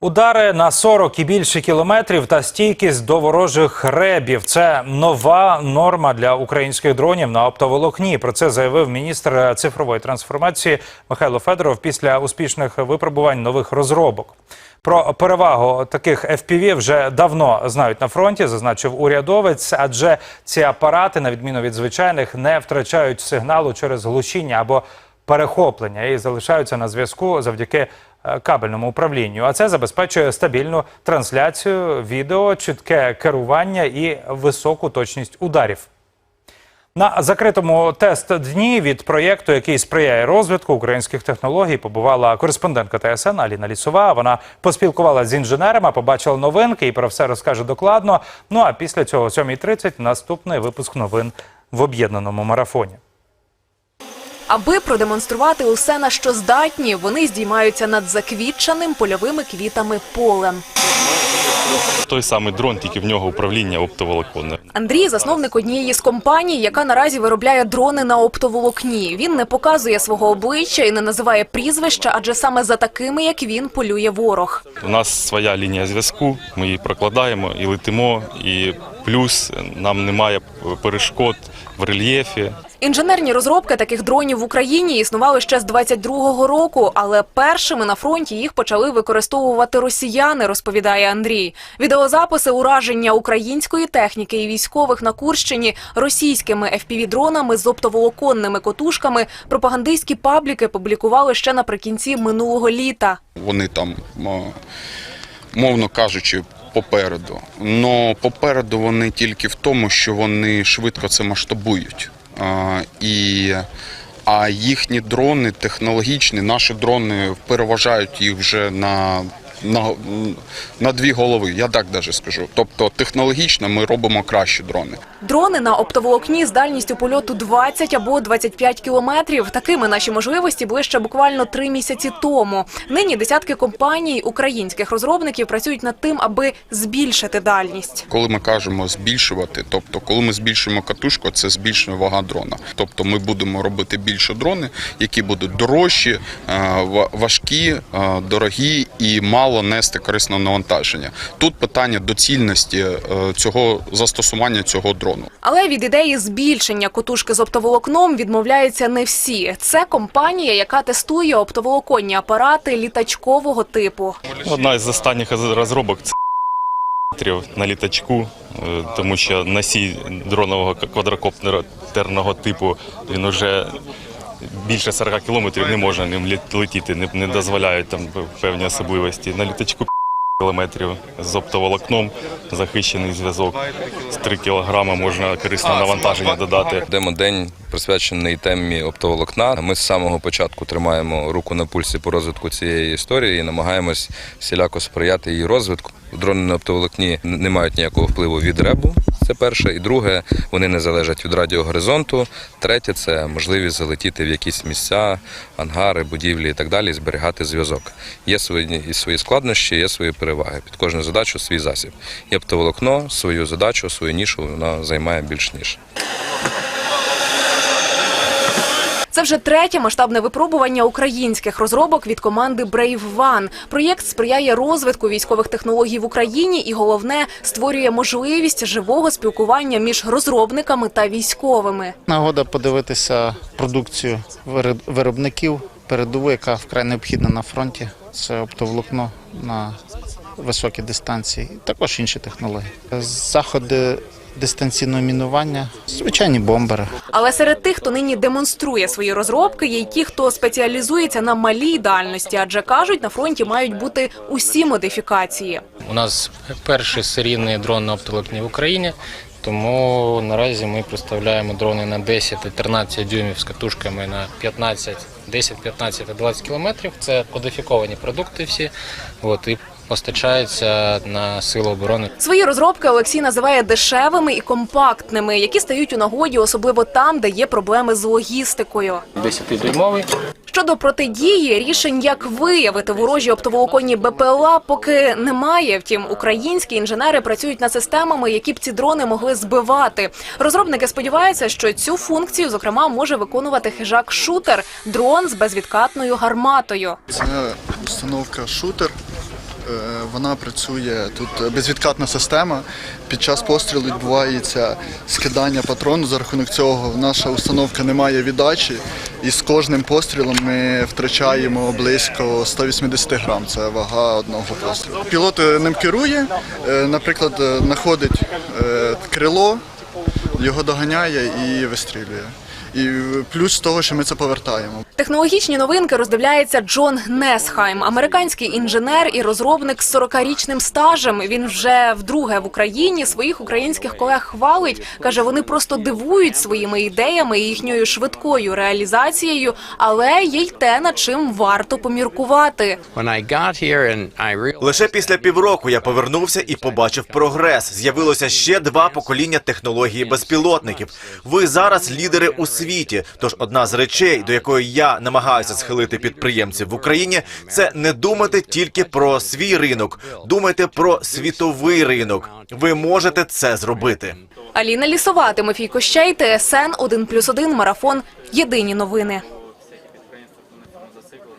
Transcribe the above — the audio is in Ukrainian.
Удари на 40 і більше кілометрів та стійкість до ворожих ребів це нова норма для українських дронів на оптоволокні. Про це заявив міністр цифрової трансформації Михайло Федоров після успішних випробувань нових розробок. Про перевагу таких FPV вже давно знають на фронті, зазначив урядовець, адже ці апарати, на відміну від звичайних, не втрачають сигналу через глушіння або перехоплення і залишаються на зв'язку завдяки кабельному управлінню. А це забезпечує стабільну трансляцію відео, чітке керування і високу точність ударів. На закритому тест дні від проєкту, який сприяє розвитку українських технологій, побувала кореспондентка ТСН Аліна Лісова. Вона поспілкувалася з інженерами, побачила новинки і про все розкаже докладно. Ну а після цього о 7.30 наступний випуск новин в об'єднаному марафоні. Аби продемонструвати усе, на що здатні, вони здіймаються над заквітчаним польовими квітами полем. Той самий дрон, тільки в нього управління оптоволоконне. Андрій засновник однієї з компаній, яка наразі виробляє дрони на оптоволокні. Він не показує свого обличчя і не називає прізвища, адже саме за такими, як він, полює ворог. У нас своя лінія зв'язку, ми її прокладаємо і летимо. І плюс нам немає перешкод в рельєфі. Інженерні розробки таких дронів в Україні існували ще з 22-го року, але першими на фронті їх почали використовувати росіяни, розповідає Андрій. Відеозаписи ураження української техніки і військових на Курщині російськими FPV-дронами з оптоволоконними котушками пропагандистські пабліки публікували ще наприкінці минулого літа. Вони там, мовно кажучи, попереду. Но попереду вони тільки в тому, що вони швидко це масштабують. А, і, а їхні дрони технологічні, наші дрони переважають їх вже на. На, на дві голови, я так даже скажу. Тобто технологічно ми робимо кращі дрони. Дрони на оптоволокні з дальністю польоту 20 або 25 кілометрів. Такими наші можливості були ще буквально три місяці тому. Нині десятки компаній українських розробників працюють над тим, аби збільшити дальність. Коли ми кажемо збільшувати, тобто коли ми збільшуємо катушку, це збільшує вага дрона. Тобто ми будемо робити більше дрони, які будуть дорожчі, е, важкі, е, дорогі і мало нести корисного навантаження. Тут питання доцільності е, цього застосування цього дрону. Але від ідеї збільшення котушки з оптоволокном відмовляються не всі. Це компанія, яка тестує оптоволоконні апарати літачкового типу. Одна із останніх розробок це на літачку, е, тому що носій дронового квадрокоптерного типу він уже більше 40 кілометрів не можна ним летіти, не, не дозволяють там певні особливості. На літачку кілометрів з оптоволокном захищений зв'язок. З 3 кілограми можна корисне навантаження додати. Демодень присвячений темі оптоволокна. Ми з самого початку тримаємо руку на пульсі по розвитку цієї історії і намагаємось всіляко сприяти її розвитку. Дрони на оптоволокні не мають ніякого впливу від ребу. Це перше. І друге, вони не залежать від радіогоризонту. Третє це можливість залетіти в якісь місця, ангари, будівлі і так далі, і зберігати зв'язок. Є свої і свої складнощі, є свої переваги. Під кожну задачу свій засіб. Є оптоволокно свою задачу, свою нішу вона займає більш ніж. Це вже третє масштабне випробування українських розробок від команди Brave One. Проєкт сприяє розвитку військових технологій в Україні і головне створює можливість живого спілкування між розробниками та військовими. Нагода подивитися продукцію виробників передову, яка вкрай необхідна на фронті. Це оптоволокно на високій дистанції, також інші технології. Заходи дистанційного мінування, звичайні бомбери. Але серед тих, хто нині демонструє свої розробки, є й ті, хто спеціалізується на малій дальності, адже кажуть, на фронті мають бути усі модифікації. У нас перший серійний дрон на оптоволокні в Україні, тому наразі ми представляємо дрони на 10 і 13 дюймів з катушками на 15, 10, 15 і 20 кілометрів. Це кодифіковані продукти всі. От, і постачаються на силу оборони. Свої розробки Олексій називає дешевими і компактними, які стають у нагоді, особливо там, де є проблеми з логістикою. 10-дюймовий. Щодо протидії, рішень, як виявити ворожі оптоволоконні БПЛА, поки немає. Втім, українські інженери працюють над системами, які б ці дрони могли збивати. Розробники сподіваються, що цю функцію, зокрема, може виконувати хижак шутер дрон з безвідкатною гарматою. Це установка шутер. Вона працює тут безвідкатна система. Під час пострілу відбувається скидання патрону. За рахунок цього наша установка не має віддачі, і з кожним пострілом ми втрачаємо близько 180 грам. Це вага одного пострілу. Пілот е, ним керує, е, наприклад, е, знаходить е, крило, його доганяє і вистрілює. І плюс того, що ми це повертаємо. Технологічні новинки роздивляється Джон Несхайм, американський інженер і розробник з 40-річним стажем. Він вже вдруге в Україні своїх українських колег хвалить. каже, вони просто дивують своїми ідеями і їхньою швидкою реалізацією, але є й те, над чим варто поміркувати. Лише після півроку я повернувся і побачив прогрес. З'явилося ще два покоління технології безпілотників. Ви зараз лідери у світі. Тож одна з речей, до якої я намагаюся схилити підприємців в Україні, це не думати тільки про свій ринок, думайте про світовий ринок. Ви можете це зробити. Аліна Лісова, Тимофій Кощей, ТСН 1+,1 Марафон. Єдині новини.